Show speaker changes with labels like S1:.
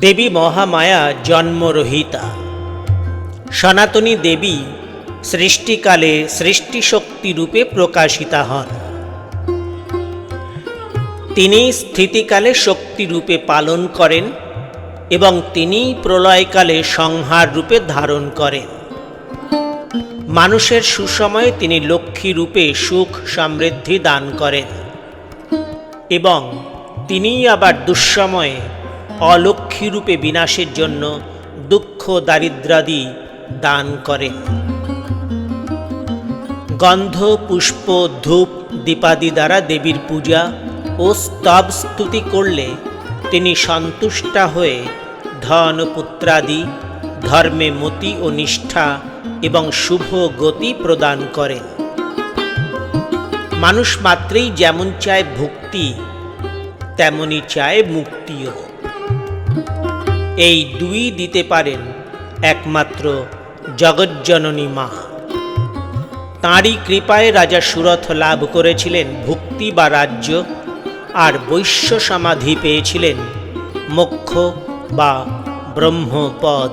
S1: দেবী মহামায়া জন্মরহিতা। সনাতনী দেবী সৃষ্টিকালে সৃষ্টিশক্তি রূপে প্রকাশিতা হন। তিনি স্থিতিকালে শক্তি রূপে পালন করেন এবং তিনি প্রলয়কালে সংহার রূপে ধারণ করেন। মানুষের সুসময়ে তিনি লক্ষ্মী রূপে সুখ সমৃদ্ধি দান করেন এবং তিনিই আবার দুঃসময়ে অলক্ষ্মী রূপে বিনাশের জন্য দুঃখ দারিদ্রাদি দান করেন গন্ধ, পুষ্প, ধূপ, দীপাদি দ্বারা দেবীর পূজা ও স্তব স্তুতি করলে তিনি সন্তুষ্টা হয়ে ধন পুত্রাদি, ধর্মে মতি ও নিষ্ঠা এবং শুভ গতি প্রদান করেন মানুষ মাত্রেই যেমন চায় ভক্তি, তেমনি চায় মুক্তিও। এই দুই দিতে পারেন একমাত্র জগজ্জননী মা। তাঁরই কৃপায় রাজা সুরথ লাভ করেছিলেন ভক্তি বা রাজ্য, আর বৈশ্য সমাধি পেয়েছিলেন মোক্ষ বা ব্রহ্মপদ।